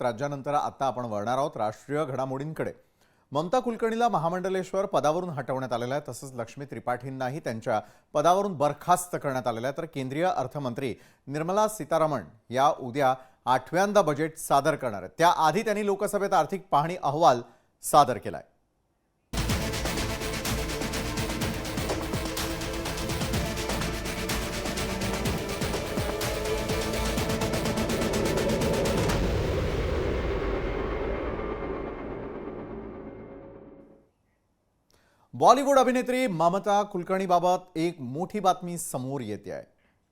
राज्यानंतर आता आपण वळणार आहोत राष्ट्रीय घडामोडींकडे. ममता कुलकर्णीला महामंडलेश्वर पदावरून हटवण्यात आलेलं आहे तसंच लक्ष्मी त्रिपाठींनाही त्यांच्या पदावरून बरखास्त करण्यात आलेलं आहे. तर केंद्रीय अर्थमंत्री निर्मला सीतारामन या उद्या आठव्यांदा बजेट सादर करणार आहेत. त्याआधी त्यांनी लोकसभेत आर्थिक पाहणी अहवाल सादर केलाय. बॉलिवूड अभिनेत्री ममता कुलकर्णीबाबत एक मोठी बातमी समोर येते आहे.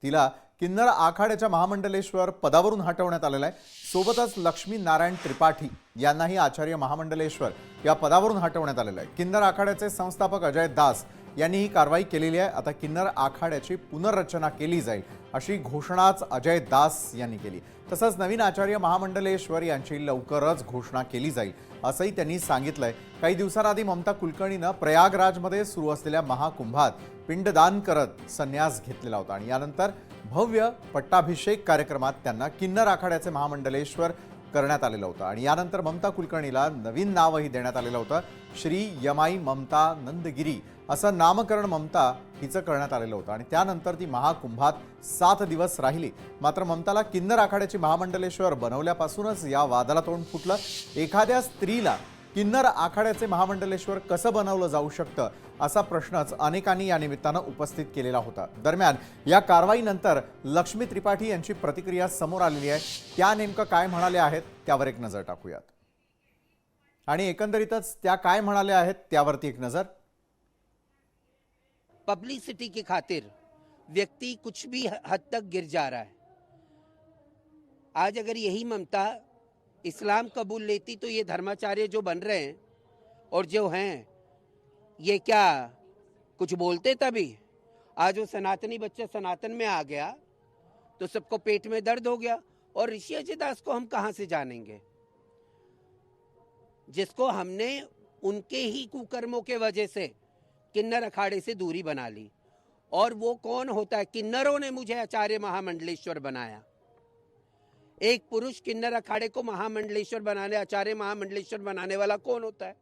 तिला किन्नर आखाड्याच्या महामंडलेश्वर पदावरून हटवण्यात आलेलं आहे. सोबतच लक्ष्मी नारायण त्रिपाठी यांनाही आचार्य महामंडलेश्वर या पदावरून हटवण्यात आलेलं आहे. किन्नर आखाड्याचे संस्थापक अजय दास यांनी ही कारवाई केलेली आहे. आता किन्नर आखाड्याची पुनर्रचना केली जाईल अशी घोषणाच अजय दास यांनी केली. तसंच नवीन आचार्य महामंडलेश्वर यांची लवकरच घोषणा केली जाईल असंही त्यांनी सांगितलंय. काही दिवसांआधी ममता कुलकर्णीनं प्रयागराजमध्ये सुरू असलेल्या महाकुंभात पिंडदान करत संन्यास घेतलेला होता आणि यानंतर भव्य पट्टाभिषेक कार्यक्रमात त्यांना किन्नर आखाड्याचे महामंडलेश्वर करण्यात आलेलं होतं. आणि यानंतर ममता कुलकर्णीला नवीन नावही देण्यात आलेलं होतं. श्री यमाई ममता नंदगिरी असं नामकरण ममता हिचं करण्यात आलेलं होतं. आणि त्यानंतर ती महाकुंभात सात दिवस राहिली. मात्र ममताला किन्नर आखाड्याची महामंडलेश्वर बनवल्यापासूनच या वादाला तोंड फुटलं. एखाद्या स्त्रीला किन्नर आखाड्याचे महामंडलेश्वर कसं बनवलं जाऊ शकतं असा प्रश्नच अनेकांनी या निमित्तानं उपस्थित केलेला होता. दरम्यान या कारवाईनंतर लक्ष्मी त्रिपाठी यांची प्रतिक्रिया समोर आलेली आहे. त्या नेमकं काय म्हणाले आहेत त्यावर एक नजर टाकूयात. आणि एकंदरीतच त्या काय म्हणाल्या आहेत त्यावरती एक नजर. पब्लिसिटी की खातिर व्यक्ति कुछ भी हद तक गिर जा रहा है। आज अगर यही ममता इस्लाम कबूल लेती तो ये धर्माचार्य जो बन रहे हैं और जो हैं, ये क्या कुछ बोलते तभी? आज वो सनातनी बच्चा सनातन में आ गया तो सबको पेट में दर्द हो गया, और ऋषि अजय दास को हम कहाँ से जानेंगे? जिसको हमने उनके ही कुकर्मों के वजह से किन्नर अखाड़े से दूरी बना ली। और वो कौन होता है? किन्नरों ने मुझे आचार्य महामंडलेश्वर बनाया। एक पुरुष किन्नर अखाड़े को महामंडलेश्वर बनाने, आचार्य महामंडलेश्वर बनाने वाला कौन होता है?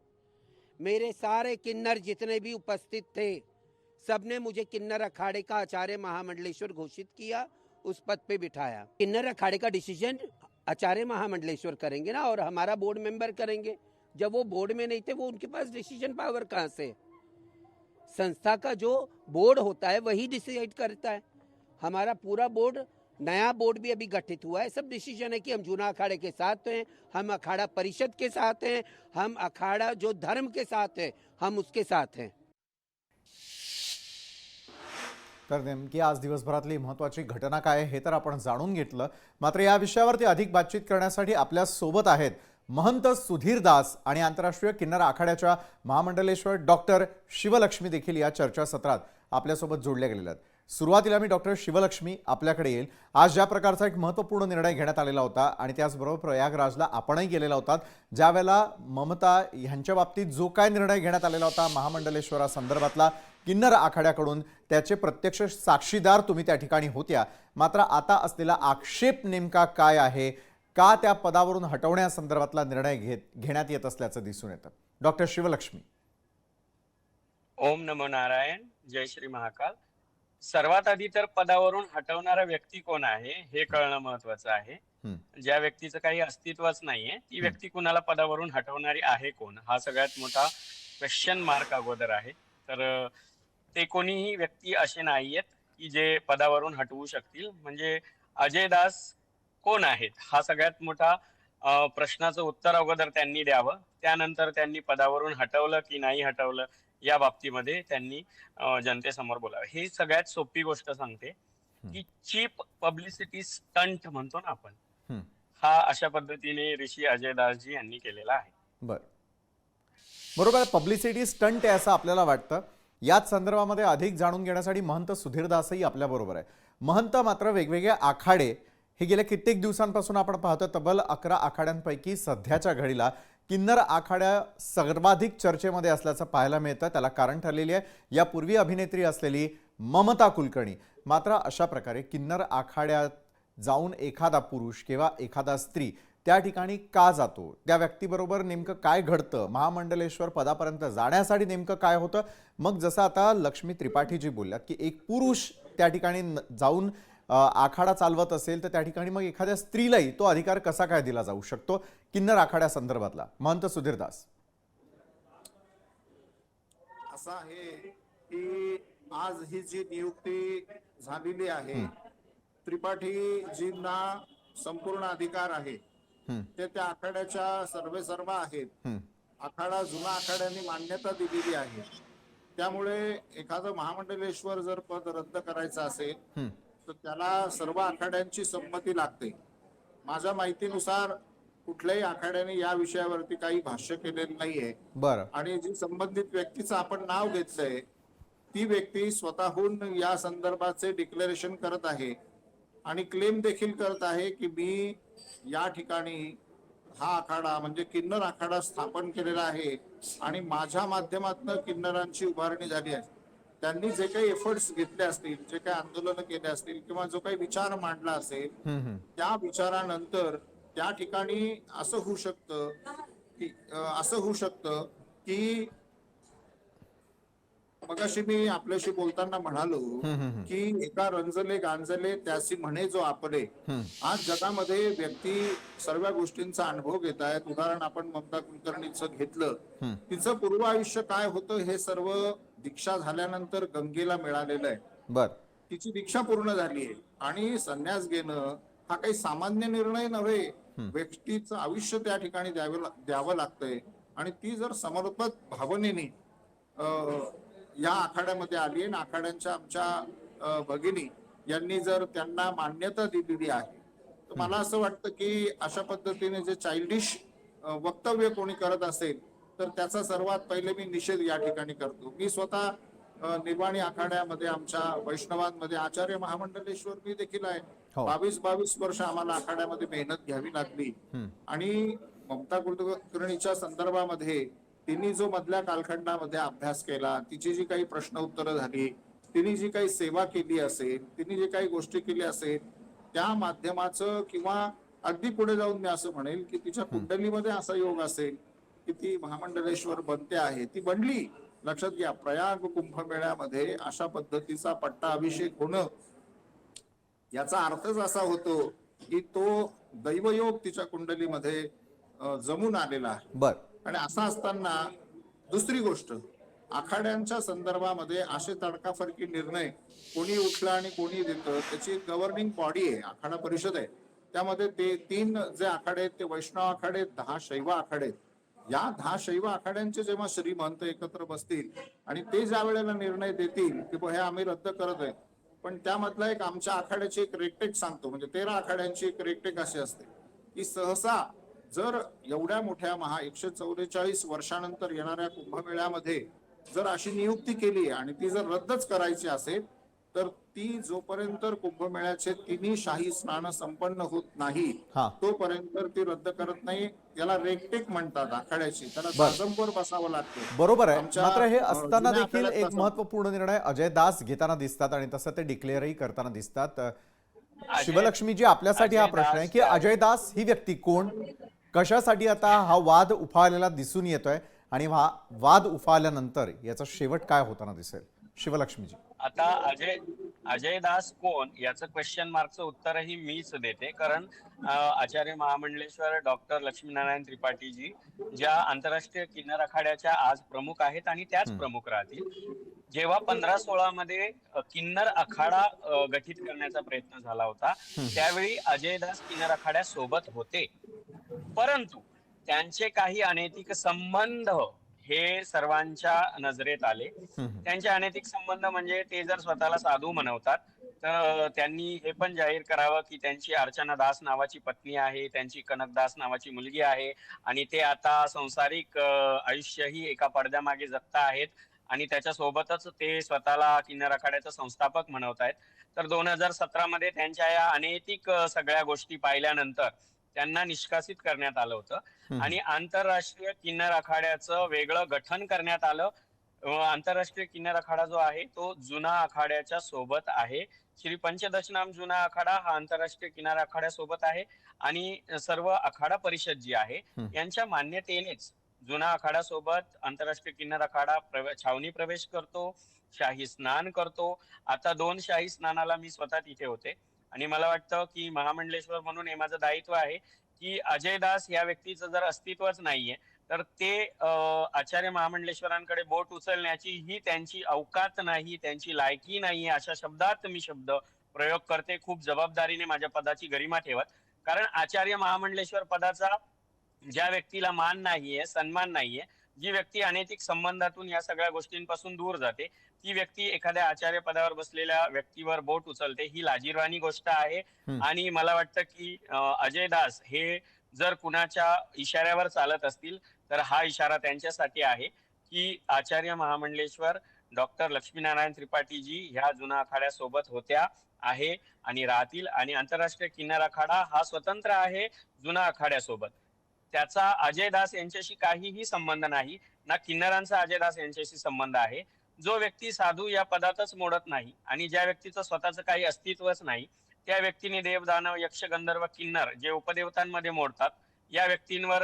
मेरे सारे किन्नर जितने भी उपस्थित थे, सबने मुझे किन्नर अखाड़े का आचार्य महामंडलेश्वर घोषित किया, उस पद पे बिठाया। किन्नर अखाड़े का डिसीज़न आचार्य महामंडलेश्वर करेंगे ना, और हमारा बोर्ड मेंबर करेंगे। जब वो बोर्ड में नहीं थे, वो उनके पास डिसीज़न पावर कहाँ से संस्था का जो बोर्ड होता है, वही डिसाइड करता है। हमारा पूरा बोर्ड नया बोर्ड भी अभी गठित हुआ है। सब डिसीजन है कि हम जूना अखाड़े के साथ हैं हम अखाड़ा परिषद के साथ हैं हम अखाड़ा जो धर्म के साथ है हम उसके साथ हैं। तर नेमकी आज दिवसभरातली महत्त्वाची घटना काय आहे हे तर आपण जाणून घेतलं. मात्र या विषयावरती अधिक बातचीत करण्यासाठी आपल्यासोबत आहेत महंत सुधीर दास आणि आंतरराष्ट्रीय किन्नर आखाड्याच्या महामंडलेश्वर डॉक्टर शिवलक्ष्मी देखील या चर्चासत्रात आपल्यासोबत जोडल्या गेलेल्या आहेत. सुरुवातीला मी डॉक्टर शिवलक्ष्मी आपल्याकडे येईल. आज ज्या प्रकारचा एक महत्त्वपूर्ण निर्णय घेण्यात आलेला होता आणि त्याचबरोबर प्रयागराजला आपणही गेलेला होता ज्यावेळेला ममता ह्यांच्या बाबतीत जो काय निर्णय घेण्यात आलेला होता महामंडलेश्वरा संदर्भातला किन्नर आखाड्याकडून त्याचे प्रत्यक्ष साक्षीदार तुम्ही त्या ठिकाणी होत्या. मात्र आता असलेला आक्षेप नेमका काय आहे? का त्या पदावरून हटवण्यासंदर्भातला निर्णय घेत घेण्यात येत असल्याचं दिसून येतं. डॉक्टर शिवलक्ष्मी. ओम नमो नारायण. जय श्री महाकाल. सर्वात आधी तर पदावरून हटवणारा व्यक्ती कोण आहे हे कळणं महत्वाचं आहे. ज्या व्यक्तीचं काही अस्तित्वच नाहीये ती व्यक्ती कुणाला पदावरून हटवणारी आहे कोण? हा सगळ्यात मोठा क्वेश्चन मार्क अगोदर आहे. तर ते कोणीही व्यक्ती असे नाहीयेत की जे पदावरून हटवू शकतील. म्हणजे अजय दास कोण आहेत? हा सगळ्यात मोठा प्रश्नाचं उत्तर अगोदर त्यांनी द्यावं. त्यानंतर त्यांनी पदावरून हटवलं की नाही हटवलं? या बाबतीमध्ये त्यांनी जनतेसमोर बोलावं. ही सगळ्यात सोपी गोष्ट सांगते की चीप पब्लिसिटी स्टंट म्हणतो ना आपण हं. अशा पद्धतीने ऋषी अजय दासजी यांनी केलेला आहे. बरं. बरोबर पब्लिसिटी स्टंट आहे असं आपल्याला वाटतं. याच संदर्भामध्ये अधिक जाणून घेण्यासाठी महंत सुधीरदासही आपल्याबरोबर आहे. महंत मात्र वेगवेगळे आखाडे हे गेल्या कित्येक दिवसांपासून आपण पाहतो तब्बल अकरा आखाड्यांपैकी सध्याच्या घडीला किन्नर आखाड्या सर्वाधिक चर्चेमध्ये असल्याचं पाहायला मिळतं. त्याला कारण ठरलेली आहे. यापूर्वी अभिनेत्री असलेली ममता कुलकर्णी. मात्र अशा प्रकारे किन्नर आखाड्यात जाऊन एखादा पुरुष किंवा एखादा स्त्री त्या ठिकाणी का जातो? त्या व्यक्तीबरोबर नेमकं काय घडतं? महामंडलेश्वर पदापर्यंत जाण्यासाठी नेमकं काय होतं? मग जसं आता लक्ष्मी त्रिपाठीजी बोलल्यात की एक पुरुष त्या ठिकाणी न- जाऊन आखाडा चालवत असेल तर त्या ठिकाणी मग एखाद्या स्त्रीलाही तो अधिकार कसा काय दिला जाऊ शकतो? किन्नर आखाड्या संदर्भातला. महंत सुधीर दास. असं आहे की आज ही जी नियुक्ती झालेली आहे त्रिपाठीजींना संपूर्ण अधिकार आहे. ते त्या आखाड्याच्या सर्वे सर्व आहेत. आखाडा जुना आखाड्याने मान्यता दिलेली आहे. त्यामुळे एखादं महामंडलेश्वर जर पद रद्द करायचं असेल. तर त्याला सर्व आखाड्यांची संमती लागते. माझ्या माहितीनुसार कुठल्याही आखाड्याने या विषयावरती काही भाष्य केलेलं नाहीये. बरं. आणि जी संबंधित व्यक्तीचं आपण नाव घेतलंय ती व्यक्ती स्वतःहून या संदर्भाचे डिक्लेरेशन करत आहे आणि क्लेम देखील करत आहे की मी या ठिकाणी हा आखाडा म्हणजे किन्नर आखाडा स्थापन केलेला आहे आणि माझ्या माध्यमातून किन्नरांची उभारणी झाली आहे. त्यांनी जे काही एफर्ट्स घेतले असतील जे काही आंदोलन केले असतील किंवा जो काही विचार मांडला असेल. त्या विचारानंतर त्या ठिकाणी असं होऊ शकतं की असं होऊ शकतं की मगाशी मी आपल्याशी बोलताना म्हणालो की एका रंजले गांजले त्यासी म्हणे जो आपले. आज जगामध्ये व्यक्ती सर्व गोष्टींचा अनुभव घेत आहेत उदाहरण आपण ममता कुलकर्णीचं घेतलं. तिचं पूर्व आयुष्य काय होतं हे सर्व दीक्षा झाल्यानंतर गंगेला मिळालेलं आहे. बरं. तिची दीक्षा पूर्ण झाली आहे. आणि संन्यास घेणं हा काही सामान्य निर्णय नव्हे. व्यक्तीचं आयुष्य त्या ठिकाणी द्यावं द्यावं लागतंय. आणि ती जर समर्पक भावनेने या आखाड्यामध्ये आली आणि आखाड्यांच्या आमच्या भगिनी यांनी जर त्यांना मान्यता दिलेली आहे तर मला असं वाटतं की अशा पद्धतीने जे चाइल्डिश वक्तव्य कोणी करत असेल तर त्याचा सर्वात पहिले मी निषेध या ठिकाणी करतो मी स्वतः निर्वाणी आखाड्यामध्ये आमच्या वैष्णवांमध्ये आचार्य महामंडलेश्वर मी देखील आहे हो. बावीस बावीस वर्ष आम्हाला आखाड्यामध्ये मेहनत घ्यावी लागली. आणि ममता कुलकर्णीच्या संदर्भामध्ये तिने जो मधल्या कालखंडामध्ये अभ्यास केला तिची जी काही प्रश्न उत्तरं झाली तिने जी काही सेवा केली असेल तिने जी काही गोष्टी केली असेल त्या माध्यमाचं किंवा अगदी पुढे जाऊन मी असं म्हणेल की तिच्या कुंडलीमध्ये असा योग असेल की ती महामंडलेश्वर बनते आहे ती बनली. लक्षात घ्या प्रयाग कुंभमेळ्यामध्ये अशा पद्धतीचा पट्टा अभिषेक होणं याचा अर्थच असा होतो की तो दैवयोग तिच्या कुंडलीमध्ये जमून आलेला आहे. बरं. आणि असं असताना दुसरी गोष्ट आखाड्यांच्या संदर्भामध्ये असे तडकाफडकी निर्णय कोणी उठला आणि कोणी देतं त्याची गव्हर्निंग बॉडी आहे आखाडा परिषद आहे. त्यामध्ये ते तीन जे आखाडे आहेत ते वैष्णव आखाडे दहा शैव आखाडे आहेत. या दहा शैव आखाड्यांचे जेव्हा श्रीमंत एकत्र बसतील आणि ते ज्या वेळेला निर्णय देतील की हे आम्ही रद्द करत आहे पण त्यामधला एक आमच्या आखाड्याची एक रेकटेक सांगतो म्हणजे तेरा आखाड्यांची एक रेकटेक अशी असते की सहसा जर एवढ्या मोठ्या महा एकशे चौवेचाळीस वर्षानंतर येणाऱ्या कुंभमेळ्यामध्ये जर अशी नियुक्ती केली आणि ती जर रद्दच करायची असेल तर ती जोपर्यंत कुंभमेळ्याचे तिन्ही शाही स्नान संपन्न होत नाही हा. तोपर्यंत ती रद्द करत नाही. याला रेकटेक म्हणतात आखाड्याची. त्याला बर. बसावं लागतं. बरोबर आहे. आमच्या, मात्र हे अ, असताना जुन्या देखील आखाड्यात एक तसं- महत्त्वपूर्ण निर्णय अजय दास घेताना दिसतात आणि तसं ते डिक्लेअरही करताना दिसतात. अ, शिवलक्ष्मीजी आपल्यासाठी हा अजय प्रश्न आहे दास- की अजय दास ही व्यक्ती कोण? कशासाठी आता हा वाद उफाळलेला दिसून येतोय? आणि हा वाद उफाळल्यानंतर याचा शेवट काय होताना दिसेल? शिवलक्ष्मीजी. आता अजय अजय दास कोण याचं क्वेश्चन मार्कचं उत्तरही मीच देते. कारण आचार्य महामंडलेश्वर डॉक्टर लक्ष्मीनारायण त्रिपाठीजी ज्या आंतरराष्ट्रीय किन्नर आखाड्याच्या आज प्रमुख आहेत आणि त्याच प्रमुख राहतील. जेव्हा पंधरा सोळा मध्ये किन्नर आखाडा गठीत करण्याचा प्रयत्न झाला होता त्यावेळी अजय दास किन्नर आखाड्या सोबत होते. परंतु त्यांचे काही अनैतिक संबंध हे सर्वांच्या नजरेत आले. त्यांचे अनैतिक संबंध म्हणजे ते जर स्वतःला साधू म्हणवतात तर त्यांनी हे पण जाहीर करावं की त्यांची अर्चना दास नावाची पत्नी आहे त्यांची कनक दास नावाची मुलगी आहे आणि ते आता संसारिक आयुष्यही एका पडद्यामागे जगता आहेत आणि त्याच्या सोबतच ते स्वतःला किन्नर आखाड्याचं संस्थापक म्हणवत आहेत तर दोन हजार सतरा मध्ये त्यांच्या या अनैतिक सगळ्या गोष्टी पाहिल्यानंतर त्यांना निष्कासित करण्यात आलं होतं. आणि आंतरराष्ट्रीय किन्नर आखाड्याचं वेगळं गठन करण्यात आलं. आंतरराष्ट्रीय किन्नर आखाडा जो आहे तो जुना आखाड्याच्या सोबत आहे. श्री पंचदशनाम जुना आखाडा हा आंतरराष्ट्रीय किनार आखाड्यासोबत आहे. आणि सर्व आखाडा परिषद जी आहे. यांच्या मान्यतेनेच जुना आखाडा सोबत आंतरराष्ट्रीय किन्नर आखाडा प्रवे- छावणी प्रवेश करतो शाही स्नान करतो. आता दोन शाही स्नानाला मी स्वतः तिथे होते. आणि मला वाटतं की महामंडलेश्वर म्हणून हे माझं दायित्व आहे की अजय दास या व्यक्तीचं जर अस्तित्वच नाहीये तर ते आचार्य महामंडलेश्वरांकडे बोट उचलण्याची ही त्यांची अवकात नाही त्यांची लायकी नाही अशा शब्दात मी शब्द प्रयोग करते. खूप जबाबदारीने माझ्या पदाची गरिमा ठेवत. कारण आचार्य महामंडलेश्वर पदाचा ज्या व्यक्तीला मान नाहीये सन्मान नाहीये जी व्यक्ती अनैतिक संबंधातून या सगळ्या गोष्टींपासून दूर जाते ती व्यक्ती एखाद्या आचार्य पदावर बसलेल्या व्यक्तीवर बोट उचलते. ही लाजीरवाणी गोष्ट आहे. आणि मला वाटतं की अजय दास हे जर कुणाच्या इशाऱ्यावर चालत असतील तर हा इशारा त्यांच्यासाठी आहे की आचार्य महामंडलेश्वर डॉक्टर लक्ष्मीनारायण त्रिपाठीजी ह्या जुना आखाड्यासोबत होत्या आहे आणि राहतील. आणि आंतरराष्ट्रीय किन्नर आखाडा हा स्वतंत्र आहे जुना आखाड्यासोबत. त्याचा अजय दास यांच्याशी काहीही संबंध नाही. ना किन्नरांचा अजय दास यांच्याशी संबंध आहे. जो व्यक्ती साधू या पदातच मोडत नाही आणि ज्या व्यक्तीचं स्वतःचं काही अस्तित्वच नाही त्या व्यक्तीने देव दानव यक्ष गंधर्व किन्नर जे उपदेवतांमध्ये मोडतात या व्यक्तींवर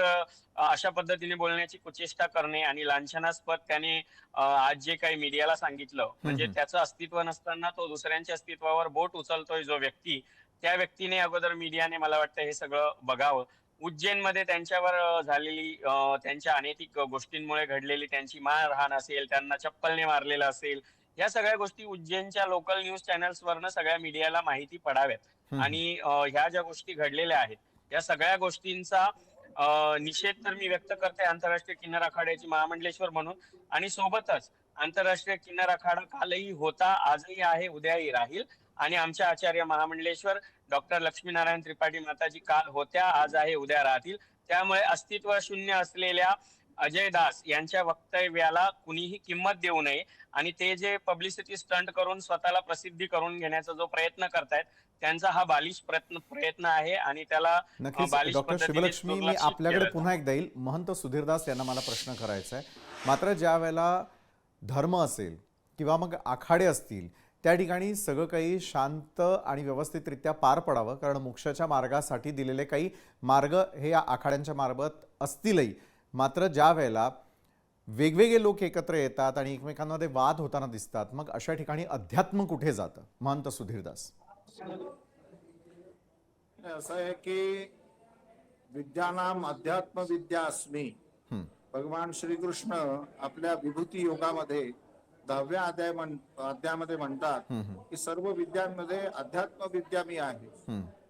अशा पद्धतीने बोलण्याची कुचेष्टा करणे आणि लांछनास्पद त्याने आज जे काही मीडियाला सांगितलं म्हणजे. त्याचं अस्तित्व नसताना तो दुसऱ्यांच्या अस्तित्वावर बोट उचलतोय जो व्यक्ती त्या व्यक्तीने अगोदर मीडियाने मला वाटतं हे सगळं बघावं. उज्जैनमध्ये त्यांच्यावर झालेली त्यांच्या अनैतिक गोष्टींमुळे घडलेली त्यांची मारहाण असेल त्यांना चप्पलने मारलेलं असेल या सगळ्या गोष्टी उज्जैनच्या लोकल न्यूज चॅनल्स वरनं सगळ्या मीडियाला माहिती पडाव्यात. आणि ह्या ज्या गोष्टी घडलेल्या आहेत या सगळ्या गोष्टींचा निषेध तर मी व्यक्त करते आंतरराष्ट्रीय किन्नर आखाड्याची महामंडलेश्वर म्हणून. आणि सोबतच आंतरराष्ट्रीय किन्नर आखाडा कालही होता आजही आहे उद्याही राहील. आणि आमच्या आचार्य महामंडलेश्वर डॉक्टर लक्ष्मीनारायण त्रिपाठी माताजी काल होत्या आज आहे उद्या राहतील. त्यामुळे अस्तित्व शून्य असलेल्या अजय दास यांच्या वक्तव्याला कुणीही किंमत देऊ नये आणि ते जे पब्लिसिटी स्टंट करून स्वतःला प्रसिद्धी करून घेण्याचा जो प्रयत्न करतायत त्यांचा हा बालिश प्रयत्न प्रयत्न आहे आणि त्याला डॉक्टर शिवलक्ष्मी मी आपल्याकडे पुन्हा एकदा येईल. महंत सुधीरदास यांना मला प्रश्न करायचा आहे. मात्र ज्या वेळेला धर्म असेल किंवा मग आखाडे असतील त्या ठिकाणी सगळं काही शांत आणि व्यवस्थितरित्या पार पडावं कारण मोक्षाच्या मार्गासाठी दिलेले काही मार्ग हे या आखाड्यांच्या मार्फत असतीलही. मात्र ज्या वेळेला वेगवेगळे लोक एकत्र येतात आणि एकमेकांमध्ये वाद होताना दिसतात मग अशा ठिकाणी अध्यात्म कुठे जातं? महंत सुधीरदास. असं आहे की विद्यानाम अध्यात्म विद्या अस्मी. भगवान श्रीकृष्ण आपल्या विभूती योगामध्ये दहाव्या अध्याय अध्यायामध्ये म्हणतात की सर्व विद्यांमध्ये अध्यात्म विद्या मी आहे.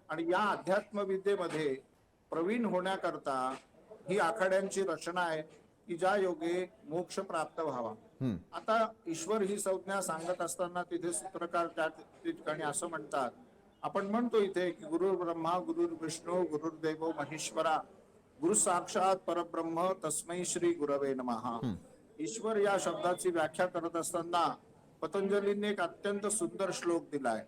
आणि या अध्यात्म विद्येमध्ये प्रवीण होण्याकरता ही आखाड्यांची रचना आहे की ज्या योगे मोक्ष प्राप्त व्हावा. आता ईश्वर ही संज्ञा सांगत असताना तिथे सूत्रकार त्या ठिकाणी असं म्हणतात. आपण म्हणतो इथे की गुरु ब्रह्मा गुरु विष्णू गुरुर्देव महेश्वरा गुरु साक्षात परब्रह्म तस्मै श्री गुरवे नमहा ईश्वर या शब्दाची व्याख्या करत असताना पतंजलीने एक अत्यंत सुंदर श्लोक दिलाय.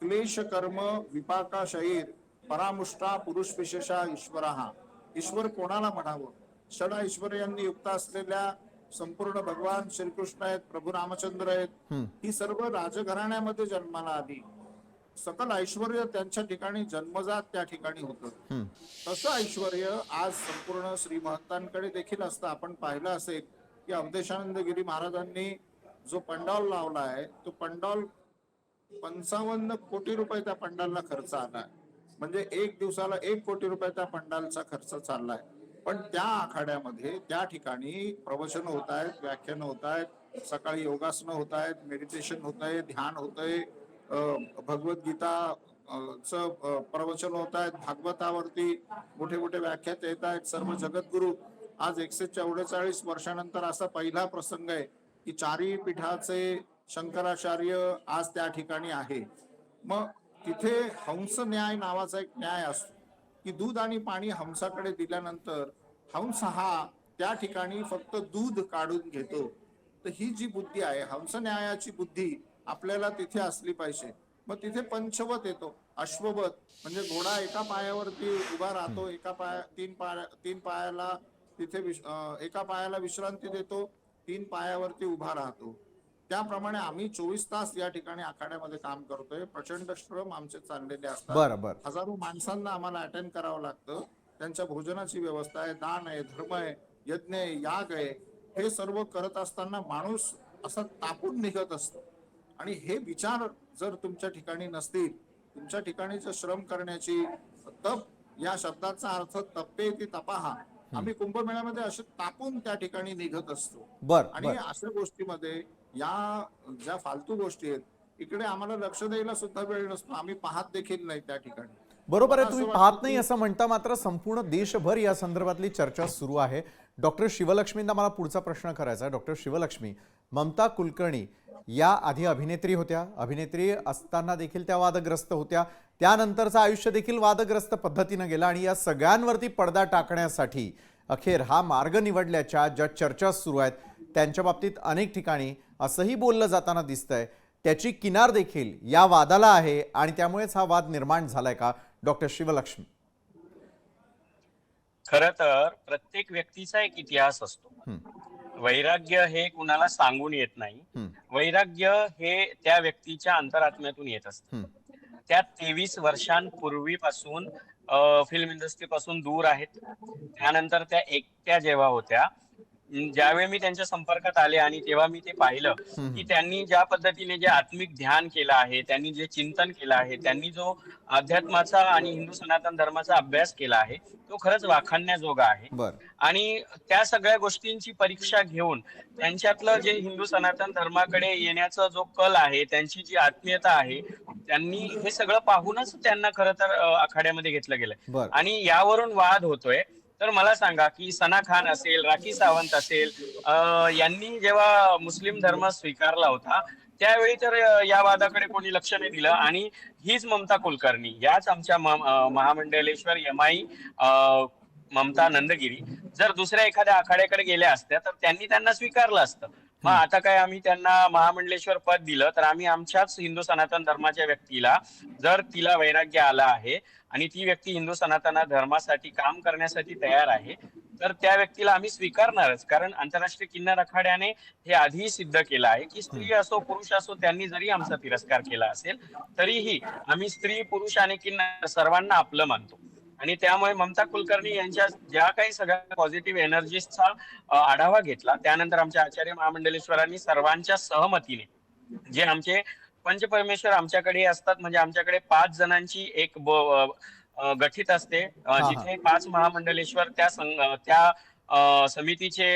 क्लेश कर्म विपाका शरीर परामुष्टा पुरुष विशेषा ईश्वर. हा ईश्वर कोणाला म्हणावं? षड ऐश्वर्यांनी युक्त असलेल्या संपूर्ण भगवान श्रीकृष्ण आहेत प्रभू रामचंद्र आहेत. हं. सर्व राजघराण्यामध्ये जन्माला आली. सकल ऐश्वर त्यांच्या ठिकाणी जन्मजात त्या ठिकाणी होतं. तसं ऐश्वर आज संपूर्ण श्री महंतांकडे देखील असतं. आपण पाहिलं असेल की अवधेशानंद गिरी महाराजांनी जो पंडाल लावला आहे तो पंडाल पंचावन्न कोटी रुपये त्या पंडालला खर्च आलाय म्हणजे एक दिवसाला एक कोटी रुपये त्या पंडालचा खर्च चाललाय. पण त्या आखाड्यामध्ये त्या ठिकाणी प्रवचन होत आहेत व्याख्यान होत आहेत सकाळी योगासनं होत आहेत मेडिटेशन होत आहे ध्यान होत आहे भगवद्गीता च प्रवचन होत आहेत भागवतावरती मोठे मोठे व्याख्यात येत आहेत सर्व जगद्गुरु आज एकशे चौवेचाळीस वर्षानंतर असा पहिला प्रसंग आहे की चारी पीठाचे शंकराचार्य आज त्या ठिकाणी आहे. मग तिथे हंस न्याय नावाचा एक न्याय असतो की दूध आणि पाणी हंसाकडे दिल्यानंतर हंस हा त्या ठिकाणी फक्त दूध काढून घेतो. तर ही जी बुद्धी आहे हंस न्यायाची बुद्धी आपल्याला तिथे असली पाहिजे. मग तिथे पंचवत येतो अश्ववत. म्हणजे घोडा एका पायावरती उभा राहतो एका पाया तीन पाया तीन पायाला तिथे एका पायाला विश्रांती देतो तीन पायावरती उभा राहतो. त्याप्रमाणे आम्ही चोवीस तास या ठिकाणी आखाड्यामध्ये काम करतोय. प्रचंड श्रम आमचे चाललेले असतात. हजारो माणसांना आम्हाला अटेंड करावं लागतं. त्यांच्या भोजनाची व्यवस्था आहे. दान आहे धर्म आहे यज्ञ आहे याग आहे. हे सर्व करत असताना माणूस असा तापून निघत असतो. आणि हे विचार जर तुमच्या ठिकाणी नसतील तुमच्या ठिकाणीचं श्रम करण्याची तप या शब्दाचा अर्थ तप्पे ती तपाहा. आम्ही कुंभमेळ्यामध्ये असे तापून त्या ठिकाणी निघत असतो. बरं आणि अशा गोष्टीमध्ये या ज्या फालतू गोष्टी आहेत इकडे आम्हाला लक्ष द्यायला सुद्धा वेळ नसतो. आम्ही पाहत देखील नाही त्या ठिकाणी. बरोबर आहे तुम्ही पाहत नाही असं म्हणता मात्र संपूर्ण देशभर या संदर्भातली चर्चा सुरू आहे. डॉक्टर शिवलक्ष्मींना मला पुढचा प्रश्न करायचा आहे. डॉक्टर शिवलक्ष्मी ममता कुलकर्णी या आधी अभिनेत्री होत्या. अभिनेत्री असताना देखील त्या वादग्रस्त होत्या. त्यानंतरचं आयुष्य देखील वादग्रस्त पद्धतीनं गेलं आणि या सगळ्यांवरती पडदा टाकण्यासाठी अखेर हा मार्ग निवडल्याच्या ज्या चर्चा सुरू आहेत त्यांच्या बाबतीत अनेक ठिकाणी असंही बोललं जाताना दिसतंय. त्याची किनार देखील या वादाला आहे आणि त्यामुळेच हा वाद निर्माण झालाय का? डॉक्टर शिवलक्ष्मी खर तर प्रत्येक व्यक्तीचा एक इतिहास असतो. वैराग्य हे कुणाला सांगून येत नाही. वैराग्य हे त्या व्यक्तीच्या अंतरात्म्यातून येत असतं. त्या तेवीस वर्षांपूर्वीपासून फिल्म इंडस्ट्री पासून दूर आहेत त्यानंतर त्या एकट्या जेव्हा होत्या ज्यावेळी मी त्यांच्या संपर्कात आले आणि तेव्हा मी ते पाहिलं की त्यांनी ज्या पद्धतीने जे आत्मिक ध्यान केलं आहे त्यांनी जे चिंतन केलं आहे त्यांनी जो अध्यात्माचा आणि हिंदू सनातन धर्माचा अभ्यास केला आहे तो खरंच वाखाणण्याजोगा आहे. आणि त्या सगळ्या गोष्टींची परीक्षा घेऊन त्यांच्यातलं जे हिंदू सनातन धर्माकडे येण्याचा जो कल आहे त्यांची जी आत्मीयता आहे त्यांनी हे सगळं पाहूनच त्यांना खरं तर आखाड्यामध्ये घेतलं गेलंय. आणि यावरून वाद होतोय तर मला सांगा की सना खान असेल राखी सावंत असेल यांनी जेव्हा मुस्लिम धर्म स्वीकारला होता त्यावेळी तर या वादाकडे कोणी लक्ष नाही दिलं. आणि हीच ममता कुलकर्णी याच आमच्या महामंडलेश्वर यमाई ममता नंदगिरी जर दुसऱ्या एखाद्या आखाड्याकडे गेल्या असत्या तर त्यांनी त्यांना स्वीकारलं असतं. मग आता काय आम्ही त्यांना महामंडलेश्वर पद दिलं तर आम्ही आमच्याच हिंदू सनातन धर्माच्या व्यक्तीला जर तिला वैराग्य आला आहे आणि ती व्यक्ती हिंदू सनातन धर्मासाठी काम करण्यासाठी तयार आहे तर त्या व्यक्तीला आम्ही स्वीकारणारच. कारण आंतरराष्ट्रीय किन्नर आखाड्याने हे आधीही सिद्ध केलं आहे की स्त्री असो पुरुष असो त्यांनी जरी आमचा तिरस्कार केला असेल तरीही आम्ही स्त्री पुरुष आणि किन्नर सर्वांना आपलं मानतो. आणि त्यामुळे ममता कुलकर्णी यांच्या ज्या काही सगळ्या पॉझिटिव्ह एनर्जीजचा अ, आढावा घेतला त्यानंतर आमच्या आचार्य महामंडलेश्वरांनी सर्वांच्या सहमतीने जे आमचे पंचपरमेश्वर आमच्याकडे असतात म्हणजे आमच्याकडे पाच जणांची एक गठीत असते. जिथे पाच महामंडलेश्वर त्या संघ त्या समितीचे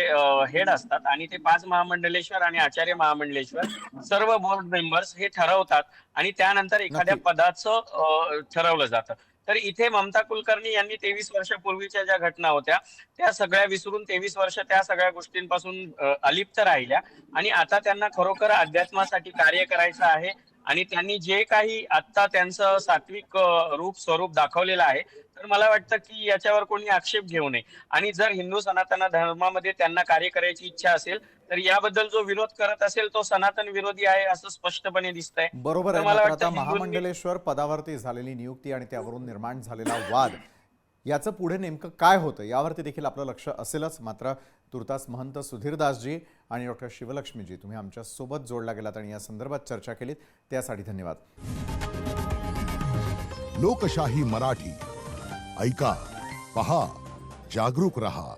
हेड असतात आणि ते पाच महामंडलेश्वर आणि आचार्य महामंडलेश्वर सर्व बोर्ड मेंबर्स हे ठरवतात आणि त्यानंतर एखाद्या. पदाचं ठरवलं जातं तर इथे ममता कुलकर्णी यांनी तेवीस वर्षापूर्वीच्या ज्या घटना होत्या त्या सगळ्या विसरून तेवीस वर्ष त्या सगळ्या गोष्टींपासून अलिप्त राहिल्या. आणि आता त्यांना खरोखर अध्यात्मासाठी कार्य करायचं आहे आणि त्यांनी जे काही आता त्यांचं सात्विक रूप स्वरूप दाखवलेलं आहे तर मला वाटतं की याच्यावर कोणी आक्षेप घेऊ नये. आणि जर हिंदू सनातन धर्मामध्ये त्यांना कार्य करायची इच्छा असेल तर याबद्दल जो विरोध करत असेल तो सनातन विरोधी आहे असं स्पष्टपणे दिसतंय. बरोबर आहे तर मला वाटतं महामंडलेश्वर पदावरती झालेली नियुक्ती आणि त्यावरून निर्माण झालेला वाद याचं पुढे नेमकं काय होतं यावरती देखील आपलं लक्ष असेलच मात्र तुर्तास महंत सुधीरदासजी आणि डॉक्टर शिवलक्ष्मीजी तुम्ही आमच्यासोबत जोडला गेलात आणि या संदर्भात चर्चा केलीत त्यासाठी धन्यवाद. लोकशाही मराठी ऐका पहा जागरूक रहा.